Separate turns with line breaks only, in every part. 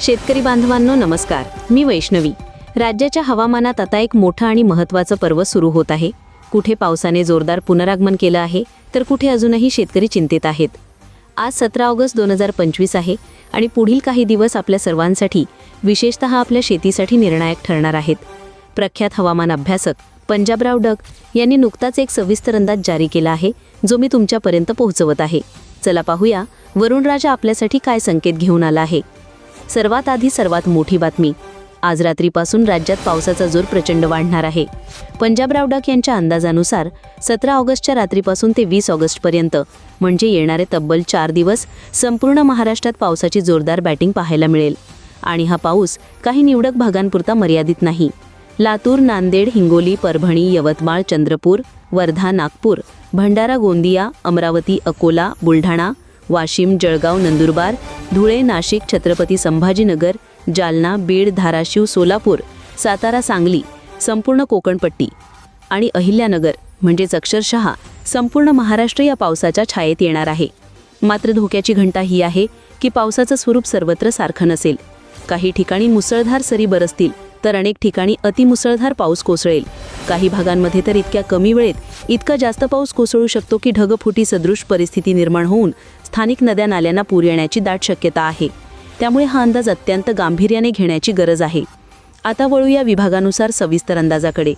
शेतकरी बांधवांनो नमस्कार. मी वैष्णवी. राज्याच्या हवामानात आता एक मोठं आणि महत्त्वाचं पर्व सुरू होत आहे. कुठे पावसाने जोरदार पुनरागमन केलं आहे तर कुठे अजूनही शेतकरी चिंतेत आहेत. आज सतरा ऑगस्ट दोन हजार पंचवीस आहे आणि पुढील काही दिवस आपल्या सर्वांसाठी विशेषतः आपल्या शेतीसाठी निर्णायक ठरणार आहेत. प्रख्यात हवामान अभ्यासक पंजाबराव डग यांनी नुकताच एक सविस्तर अंदाज जारी केला आहे जो मी तुमच्यापर्यंत पोहोचवत आहे. चला पाहूया वरुणराजा आपल्यासाठी काय संकेत घेऊन आला आहे. सर्वात आधी सर्वात मोठी बातमी. आज रात्रीपासून राज्यात पावसाचा जोर प्रचंड वाढणार आहे. पंजाब रावडक यांच्या अंदाजानुसार सतरा ऑगस्टच्या रात्रीपासून ते वीस ऑगस्टपर्यंत म्हणजे येणारे तब्बल चार दिवस संपूर्ण महाराष्ट्रात पावसाची जोरदार बॅटिंग पाहायला मिळेल. आणि हा पाऊस काही निवडक भागांपुरता मर्यादित नाही. लातूर नांदेड हिंगोली परभणी यवतमाळ चंद्रपूर वर्धा नागपूर भंडारा गोंदिया अमरावती अकोला बुलढाणा वाशिम जळगाव नंदुरबार धुळे नाशिक छत्रपती संभाजीनगर जालना बीड धाराशिव सोलापूर सातारा सांगली संपूर्ण कोकणपट्टी आणि अहिल्यानगर म्हणजेच अक्षरशः संपूर्ण महाराष्ट्र या पावसाच्या छायेत येणार आहे. मात्र धोक्याची घंटा ही आहे की पावसाचं स्वरूप सर्वत्र सारखं नसेल. काही ठिकाणी मुसळधार सरी बरसतील. तर अनेक ठिकाणी अतिमुसळधार पाऊस कोसळेल. काही भागांमध्ये तर इतक्या कमी वेळेत इतका जास्त पाऊस कोसळू शकतो की ढगफुटी सदृश परिस्थिती निर्माण होऊन स्थानिक नद्या नाल्यांना पूर येण्याची दाट शक्यता आहे. त्यामुळे हा अंदाज अत्यंत गांभीर्याने घेण्याची गरज आहे. आता वळूया विभागानुसार सविस्तर अंदाजाकडे.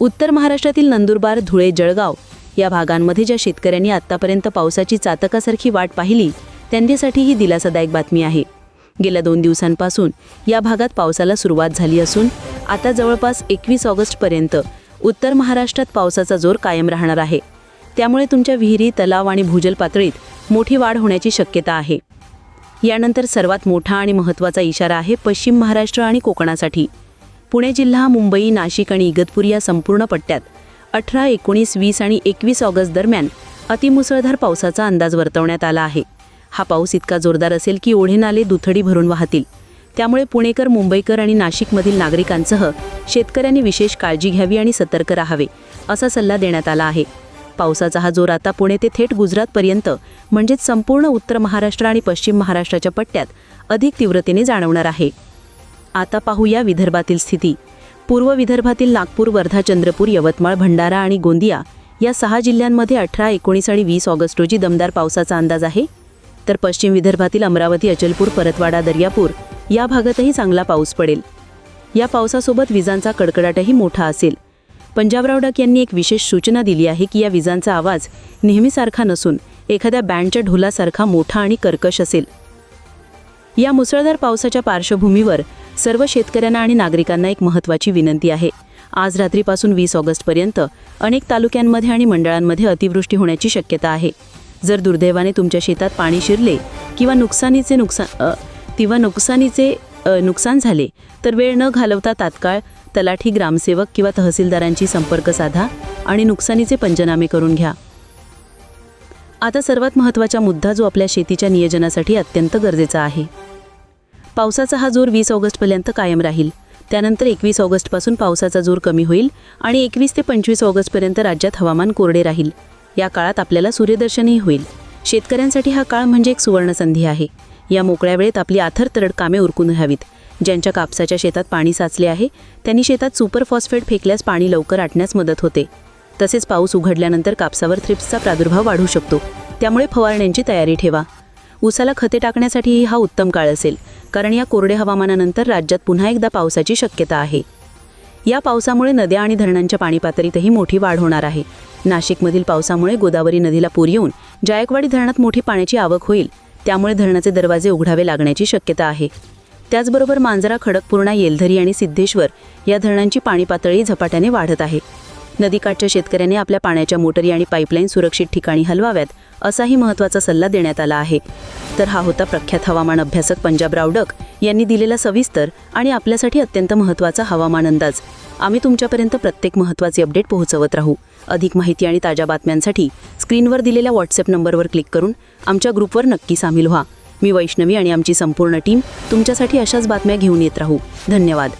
उत्तर महाराष्ट्रातील नंदुरबार धुळे जळगाव या भागांमध्ये ज्या शेतकऱ्यांनी आत्तापर्यंत पावसाची चातकासारखी वाट पाहिली त्यांच्यासाठी ही दिलासादायक बातमी आहे. गेल्या दोन दिवसांपासून या भागात पावसाला सुरुवात झाली असून आता जवळपास एकवीस ऑगस्टपर्यंत उत्तर महाराष्ट्रात पावसाचा जोर कायम राहणार आहे. त्यामुळे तुमच्या विहिरी तलाव आणि भूजल पातळीत मोठी वाढ होण्याची शक्यता आहे. यानंतर सर्वात मोठा आणि महत्त्वाचा इशारा आहे पश्चिम महाराष्ट्र आणि कोकणासाठी. पुणे जिल्हा मुंबई नाशिक आणि इगतपुरी या संपूर्ण पट्ट्यात अठरा एकोणीस वीस आणि एकवीस ऑगस्ट दरम्यान अतिमुसळधार पावसाचा अंदाज वर्तवण्यात आला आहे. हा पाऊस इतका जोरदार असेल की ओढे नाले दुथडी भरून वाहतील. त्यामुळे पुणेकर मुंबईकर आणि नाशिकमधील नागरिकांसह शेतकऱ्यांनी विशेष काळजी घ्यावी आणि सतर्क राहावे असा सल्ला देण्यात आला आहे. पावसाचा हा जोर आता पुणे ते थेट गुजरातपर्यंत म्हणजेच संपूर्ण उत्तर महाराष्ट्र आणि पश्चिम महाराष्ट्राच्या पट्ट्यात अधिक तीव्रतेने जाणवणार आहे. आता पाहूया विदर्भातील स्थिती. पूर्व विदर्भातील नागपूर वर्धा चंद्रपूर यवतमाळ भंडारा आणि गोंदिया या सहा जिल्ह्यांमध्ये अठरा एकोणीस आणि वीस ऑगस्ट रोजी दमदार पावसाचा अंदाज आहे. तर पश्चिम विदर्भातील अमरावती अचलपूर परतवाडा दर्यापूर या भागातही चांगला पाऊस पडेल. या पावसासोबत विजांचा कडकडाटही मोठा असेल. पंजाबराव डाक यांनी एक विशेष सूचना दिली आहे की या विजांचा आवाज नेहमीसारखा नसून एखाद्या बँडच्या ढोलासारखा मोठा आणि कर्कश असेल. या मुसळधार पावसाच्या पार्श्वभूमीवर सर्व शेतकऱ्यांना आणि नागरिकांना एक महत्त्वाची विनंती आहे. आज रात्रीपासून वीस ऑगस्टपर्यंत अनेक तालुक्यांमध्ये आणि मंडळांमध्ये अतिवृष्टी होण्याची शक्यता आहे. जर दुर्दैवाने तुमच्या शेतात पाणी शिरले किंवा नुकसानीचे नुकसान किंवा नुकसानीचे नुकसान झाले तर वेळ न घालवता तात्काळ तलाठी ग्रामसेवक किंवा तहसीलदारांची संपर्क साधा आणि नुकसानीचे पंचनामे करून घ्या. आता सर्वात महत्त्वाचा मुद्दा जो आपल्या शेतीच्या नियोजनासाठी अत्यंत गरजेचा आहे. पावसाचा हा जोर वीस ऑगस्टपर्यंत कायम राहील. त्यानंतर एकवीस ऑगस्टपासून पावसाचा जोर कमी होईल आणि एकवीस ते पंचवीस ऑगस्टपर्यंत राज्यात हवामान कोरडे राहील. या काळात आपल्याला सूर्यदर्शनही होईल. शेतकऱ्यांसाठी हा काळ म्हणजे एक सुवर्णसंधी आहे. या मोकळ्या वेळेत आपली आथरतरड कामे उरकून हवीत. ज्यांच्या कापसाच्या शेतात पाणी साचले आहे त्यांनी शेतात सुपर फॉस्फेट फेकल्यास पाणी लवकर आटण्यास मदत होते. तसेच पाऊस उघडल्यानंतर कापसावर थ्रिप्सचा प्रादुर्भाव वाढू शकतो. त्यामुळे फवारण्यांची तयारी ठेवा. उसाला खते टाकण्यासाठीही हा उत्तम काळ असेल कारण या कोरड्या हवामानानंतर राज्यात पुन्हा एकदा पावसाची शक्यता आहे. या पावसामुळे नद्या आणि धरणांच्या पाणीपातळीतही मोठी वाढ होणार आहे. नाशिकमधील पावसामुळे गोदावरी नदीला पूर येऊन जायकवाडी धरणात मोठी पाण्याची आवक होईल. त्यामुळे धरणाचे दरवाजे उघडावे लागण्याची शक्यता आहे. त्याचबरोबर मांजरा खडकपूर्णा येलधरी आणि सिद्धेश्वर या धरणांची पाणी पातळी झपाट्याने वाढत आहे. नदीकाठच्या शेतकऱ्यांनी आपल्या पाण्याच्या मोटरी आणि पाईपलाईन सुरक्षित ठिकाणी हलवाव्यात असाही महत्त्वाचा सल्ला देण्यात आला आहे. तर हा होता प्रख्यात हवामान अभ्यासक पंजाब रावडक यांनी दिलेला सविस्तर आणि आपल्यासाठी अत्यंत महत्त्वाचा हवामान अंदाज. आम्ही तुमच्यापर्यंत प्रत्येक महत्त्वाचे अपडेट पोहोचवत राहू. अधिक माहिती आणि ताज्या बातम्यांसाठी स्क्रीनवर दिलेल्या व्हॉट्सअप नंबरवर क्लिक करून आमच्या ग्रुपवर नक्की सामील व्हा. मी वैष्णवी आणि आमची संपूर्ण टीम तुमच्यासाठी अशाच बातम्या घेऊन येत राहू. धन्यवाद.